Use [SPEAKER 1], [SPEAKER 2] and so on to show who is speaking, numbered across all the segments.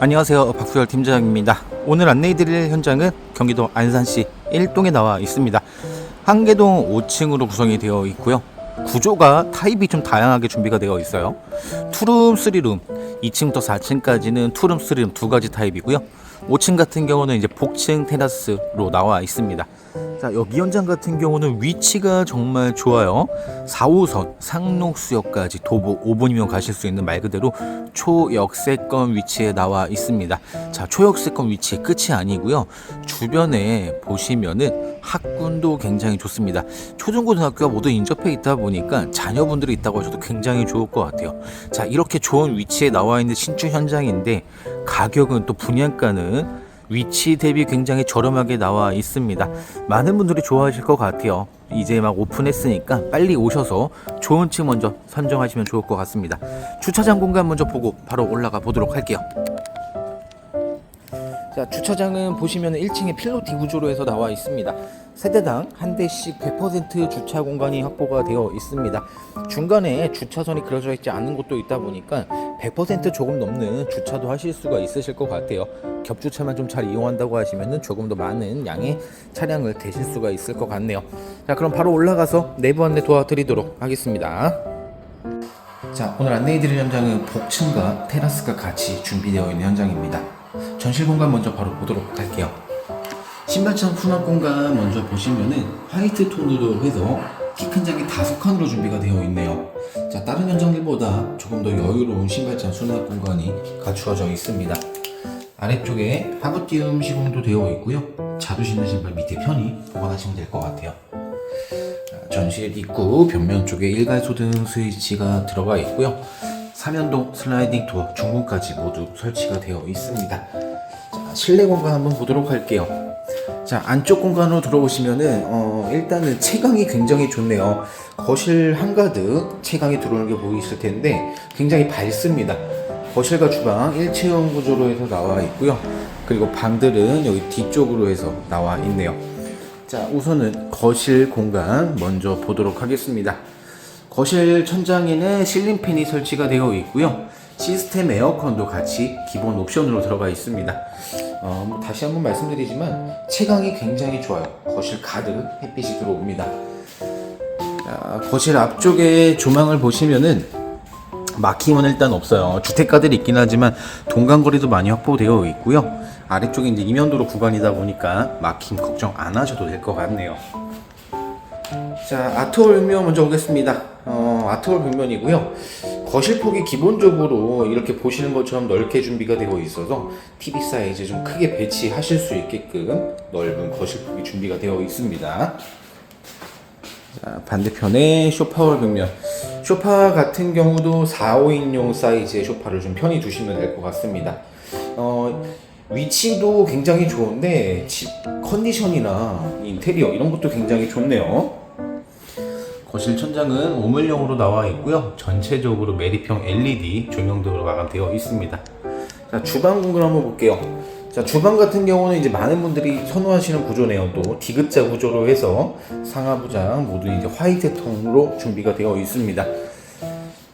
[SPEAKER 1] 안녕하세요. 박수열 팀장입니다. 오늘 안내해드릴 현장은 경기도 안산시 1동에 나와 있습니다. 한계동 5층으로 구성이 되어 있고요. 구조가 타입이 좀 다양하게 준비가 되어 있어요. 투룸, 쓰리룸 2층부터 4층까지는 투룸, 쓰리룸 두 가지 타입이고요 5층 같은 경우는 이제 복층 테라스로 나와 있습니다. 자 여기 현장 같은 경우는 위치가 정말 좋아요. 4호선 상록수역까지 도보 5분이면 가실 수 있는 말 그대로 초역세권 위치에 나와 있습니다. 자 초역세권 위치 끝이 아니고요. 주변에 보시면은 학군도 굉장히 좋습니다. 초중고등학교가 모두 인접해 있다 보니까 자녀분들이 있다고 하셔도 굉장히 좋을 것 같아요. 자 이렇게 좋은 위치에 나와 있는 신축 현장인데 가격은 또 분양가는 위치 대비 굉장히 저렴하게 나와 있습니다. 많은 분들이 좋아하실 것 같아요. 이제 막 오픈했으니까 빨리 오셔서 좋은 층 먼저 선정하시면 좋을 것 같습니다. 주차장 공간 먼저 보고 바로 올라가 보도록 할게요. 자, 주차장은 보시면 1층에 필로티 구조로 해서 나와 있습니다. 세대당 한 대씩 100% 주차 공간이 확보가 되어 있습니다. 중간에 주차선이 그려져 있지 않은 곳도 있다 보니까 100% 조금 넘는 주차도 하실 수가 있으실 것 같아요. 겹주차만 좀 잘 이용한다고 하시면 조금 더 많은 양의 차량을 대실 수가 있을 것 같네요. 자, 그럼 바로 올라가서 내부 안내 도와드리도록 하겠습니다. 자, 오늘 안내해드릴 현장은 복층과 테라스가 같이 준비되어 있는 현장입니다. 전실 공간 먼저 바로 보도록 할게요. 신발장 수납 공간 먼저 보시면은 화이트 톤으로 해서 키 큰 장이 다섯 칸으로 준비가 되어 있네요. 자, 다른 현장들보다 조금 더 여유로운 신발장 수납 공간이 갖추어져 있습니다. 아래쪽에 하부띄움 시공도 되어 있고요. 자두 신는 신발 밑에 편히 보관하시면 될 것 같아요. 자, 전실 입구 벽면 쪽에 일괄 소등 스위치가 들어가 있고요. 삼연동 슬라이딩 도어 중문까지 모두 설치가 되어 있습니다. 자, 실내 공간 한번 보도록 할게요. 자, 안쪽 공간으로 들어오시면은, 어, 일단은 채광이 굉장히 좋네요. 거실 한가득 채광이 들어오는 게 보이실 텐데, 굉장히 밝습니다. 거실과 주방 일체형 구조로 해서 나와 있고요. 그리고 방들은 여기 뒤쪽으로 해서 나와 있네요. 자, 우선은 거실 공간 먼저 보도록 하겠습니다. 거실 천장에는 실링팬이 설치가 되어 있고요. 시스템 에어컨도 같이 기본 옵션으로 들어가 있습니다. 어, 뭐 다시 한번 말씀드리지만 채광이 굉장히 좋아요. 거실 가득 햇빛이 들어옵니다. 자, 거실 앞쪽에 조망을 보시면은 막힘은 일단 없어요. 주택가들이 있긴 하지만 동간거리도 많이 확보되어 있고요. 아래쪽에 이제 이면도로 구간이다 보니까 막힘 걱정 안 하셔도 될 것 같네요. 자, 아트홀 벽면 먼저 보겠습니다. 어, 아트홀 벽면이고요. 거실 폭이 기본적으로 이렇게 보시는 것처럼 넓게 준비가 되어 있어서 TV 사이즈 좀 크게 배치하실 수 있게끔 넓은 거실 폭이 준비가 되어 있습니다. 자, 반대편에 쇼파홀 벽면. 쇼파 같은 경우도 4, 5인용 사이즈의 쇼파를 좀 편히 두시면 될 것 같습니다. 어, 위치도 굉장히 좋은데 집 컨디션이나 인테리어 이런 것도 굉장히 좋네요. 거실 천장은 오물형으로 나와 있고요. 전체적으로 메리평 LED 조명등으로 마감되어 있습니다. 자, 주방 공간 한번 볼게요. 자, 주방 같은 경우는 이제 많은 분들이 선호하시는 구조네요. 또 D급자 구조로 해서 상하부장 모두 이제 화이트 톤으로 준비가 되어 있습니다.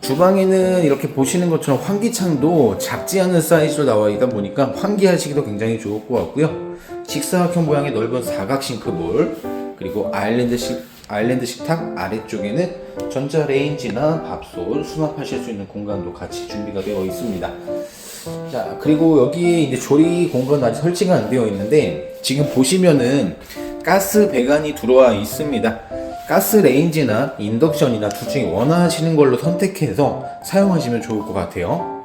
[SPEAKER 1] 주방에는 이렇게 보시는 것처럼 환기창도 작지 않은 사이즈로 나와 있다 보니까 환기하시기도 굉장히 좋을 것 같고요. 직사각형 모양의 넓은 사각 싱크볼 그리고 아일랜드식 아일랜드 식탁 아래쪽에는 전자 레인지나 밥솥 수납하실 수 있는 공간도 같이 준비가 되어 있습니다. 자 그리고 여기에 이제 조리 공간 아직 설치가 안 되어 있는데 지금 보시면은 가스 배관이 들어와 있습니다. 가스 레인지나 인덕션이나 둘 중에 원하시는 걸로 선택해서 사용하시면 좋을 것 같아요.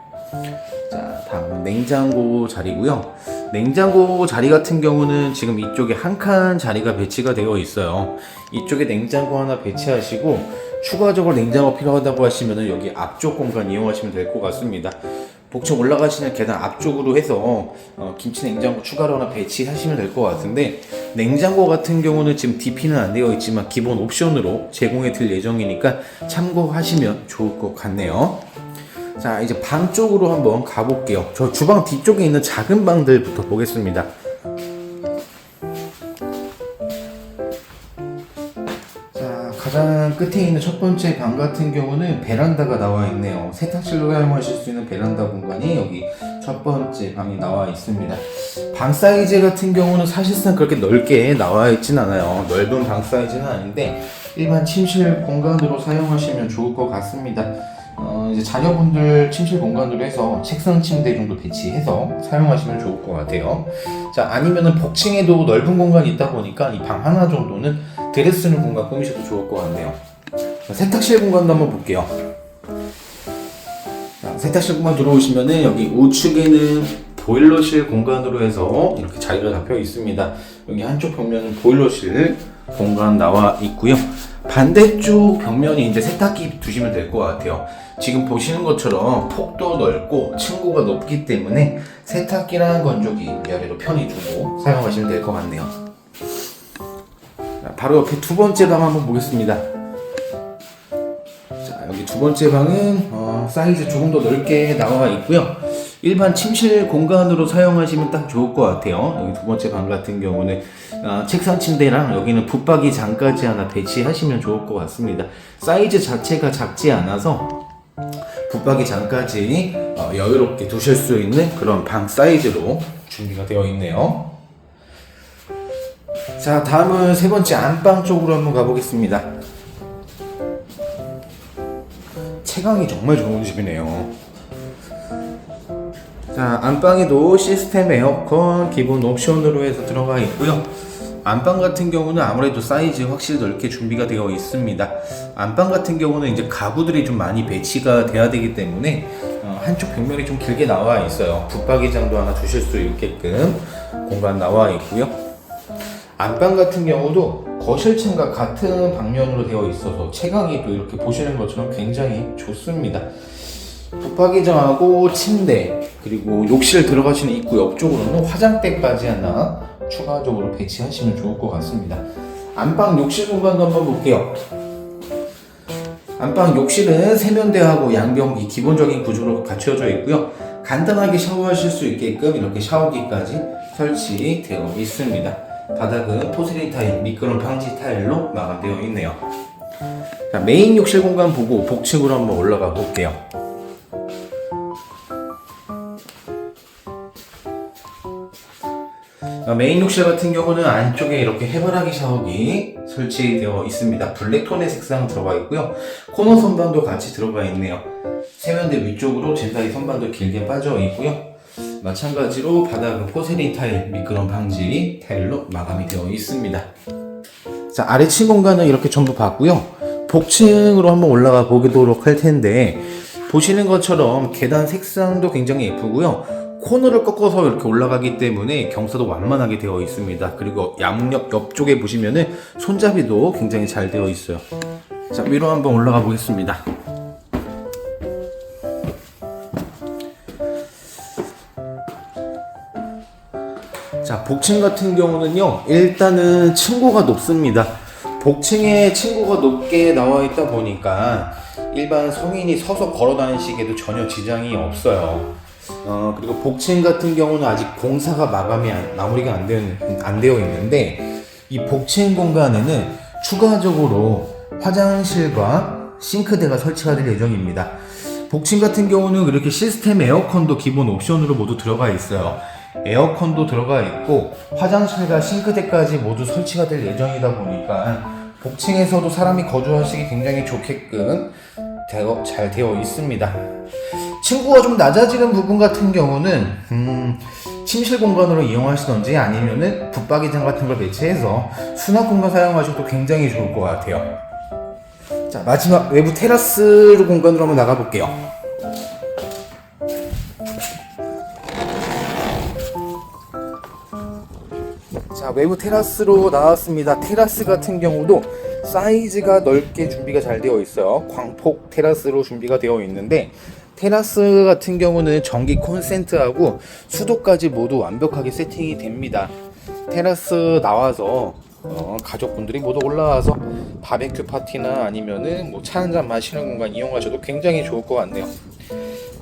[SPEAKER 1] 자, 다음은 냉장고 자리고요. 냉장고 자리 같은 경우는 지금 이쪽에 한 칸 자리가 배치가 되어 있어요. 이쪽에 냉장고 하나 배치하시고 추가적으로 냉장고 필요하다고 하시면 여기 앞쪽 공간 이용하시면 될 것 같습니다. 복층 올라가시는 계단 앞쪽으로 해서 어, 김치 냉장고 추가로 하나 배치하시면 될 것 같은데 냉장고 같은 경우는 지금 DP는 안 되어 있지만 기본 옵션으로 제공해 드릴 예정이니까 참고하시면 좋을 것 같네요. 자 이제 방 쪽으로 한번 가볼게요. 저 주방 뒤쪽에 있는 작은 방들부터 보겠습니다. 자 가장 끝에 있는 첫 번째 방 같은 경우는 베란다가 나와 있네요. 세탁실로 사용하실 수 있는 베란다 공간이 여기 첫 번째 방이 나와 있습니다. 방 사이즈 같은 경우는 사실상 그렇게 넓게 나와 있진 않아요. 넓은 방 사이즈는 아닌데 일반 침실 공간으로 사용하시면 좋을 것 같습니다. 어, 이제 자녀분들 침실 공간으로 해서 책상 침대 정도 배치해서 사용하시면 좋을 것 같아요. 자, 아니면은 복층에도 넓은 공간이 있다 보니까 이 방 하나 정도는 드레스룸 공간 꾸미셔도 좋을 것 같네요. 자, 세탁실 공간도 한번 볼게요. 자, 세탁실 공간 들어오시면은 여기 우측에는 보일러실 공간으로 해서 이렇게 자리가 잡혀 있습니다. 여기 한쪽 벽면은 보일러실 공간 나와 있고요. 반대쪽 벽면이 이제 세탁기 두시면 될 것 같아요. 지금 보시는 것처럼 폭도 넓고 층고가 높기 때문에 세탁기랑 건조기 위아래로 편히 두고 사용하시면 될 것 같네요. 자, 바로 옆에 두 번째 방 한번 보겠습니다. 자, 여기 두 번째 방은 어, 사이즈 조금 더 넓게 나와 있고요. 일반 침실 공간으로 사용하시면 딱 좋을 것 같아요. 여기 두 번째 방 같은 경우는 아, 책상 침대랑 여기는 붙박이 장까지 하나 배치하시면 좋을 것 같습니다. 사이즈 자체가 작지 않아서 붙박이 장까지 어, 여유롭게 두실 수 있는 그런 방 사이즈로 준비가 되어 있네요. 자, 다음은 세 번째 안방 쪽으로 한번 가보겠습니다. 채광이 정말 좋은 집이네요. 자, 안방에도 시스템 에어컨 기본 옵션으로 해서 들어가 있고요. 안방 같은 경우는 아무래도 사이즈 확실히 넓게 준비가 되어 있습니다. 안방 같은 경우는 이제 가구들이 좀 많이 배치가 돼야 되기 때문에 어, 한쪽 벽면이 좀 길게 나와 있어요. 붙박이장도 하나 두실 수 있게끔 공간 나와 있고요. 안방 같은 경우도 거실층과 같은 방면으로 되어 있어서 채광이 또 이렇게 보시는 것처럼 굉장히 좋습니다. 붙박이장하고 침대 그리고 욕실 들어가시는 입구 옆쪽으로는 화장대까지 하나 추가적으로 배치하시면 좋을 것 같습니다. 안방 욕실 공간도 한번 볼게요. 안방 욕실은 세면대하고 양변기 기본적인 구조로 갖춰져 있고요. 간단하게 샤워하실 수 있게끔 이렇게 샤워기까지 설치되어 있습니다. 바닥은 포세린 타일, 미끄럼 방지 타일로 마감되어 있네요. 자, 메인 욕실 공간 보고 복층으로 한번 올라가 볼게요. 메인 욕실 같은 경우는 안쪽에 이렇게 해바라기 샤워기 설치되어 있습니다. 블랙톤의 색상 들어가 있고요. 코너 선반도 같이 들어가 있네요. 세면대 위쪽으로 젠다이 선반도 길게 빠져 있고요. 마찬가지로 바닥은 포세린 타일, 미끄럼 방지 타일로 마감이 되어 있습니다. 자, 아래층 공간은 이렇게 전부 봤고요. 복층으로 한번 올라가 보도록 할 텐데 보시는 것처럼 계단 색상도 굉장히 예쁘고요. 코너를 꺾어서 이렇게 올라가기 때문에 경사도 완만하게 되어 있습니다. 그리고 양옆 옆쪽에 보시면은 손잡이도 굉장히 잘 되어 있어요. 자, 위로 한번 올라가 보겠습니다. 자, 복층 같은 경우는요, 일단은 층고가 높습니다. 복층에 층고가 높게 나와 있다 보니까 일반 성인이 서서 걸어 다니시기에도 전혀 지장이 없어요. 어, 그리고 복층 같은 경우는 아직 공사가 마감이 안, 마무리가 안, 되어, 안 되어 있는데 이 복층 공간에는 추가적으로 화장실과 싱크대가 설치가 될 예정입니다. 복층 같은 경우는 이렇게 시스템 에어컨도 기본 옵션으로 모두 들어가 있어요. 에어컨도 들어가 있고 화장실과 싱크대까지 모두 설치가 될 예정이다 보니까 복층에서도 사람이 거주하시기 굉장히 좋게끔 되어, 잘 되어 있습니다. 층고가 좀 낮아지는 부분 같은 경우는 음, 침실 공간으로 이용하시던지 아니면은 붙박이장 같은 걸 배치해서 수납 공간 사용하셔도 굉장히 좋을 것 같아요. 자 마지막 외부 테라스 공간으로 한번 나가 볼게요. 자 외부 테라스로 나왔습니다. 테라스 같은 경우도 사이즈가 넓게 준비가 잘 되어 있어요. 광폭 테라스로 준비가 되어 있는데 테라스 같은 경우는 전기 콘센트하고 수도까지 모두 완벽하게 세팅이 됩니다. 테라스 나와서 어, 가족분들이 모두 올라와서 바베큐 파티나 아니면은 뭐 차 한잔 마시는 공간 이용하셔도 굉장히 좋을 것 같네요.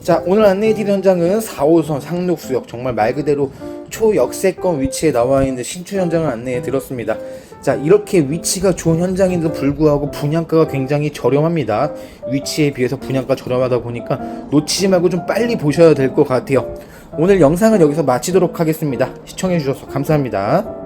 [SPEAKER 1] 자 오늘 안내해 드린 현장은 4호선 상록수역 정말 말 그대로 초역세권 위치에 나와 있는 신축 현장을 안내해 드렸습니다. 자 이렇게 위치가 좋은 현장인데도 불구하고 분양가가 굉장히 저렴합니다. 위치에 비해서 분양가 저렴하다 보니까 놓치지 말고 좀 빨리 보셔야 될 것 같아요. 오늘 영상은 여기서 마치도록 하겠습니다. 시청해 주셔서 감사합니다.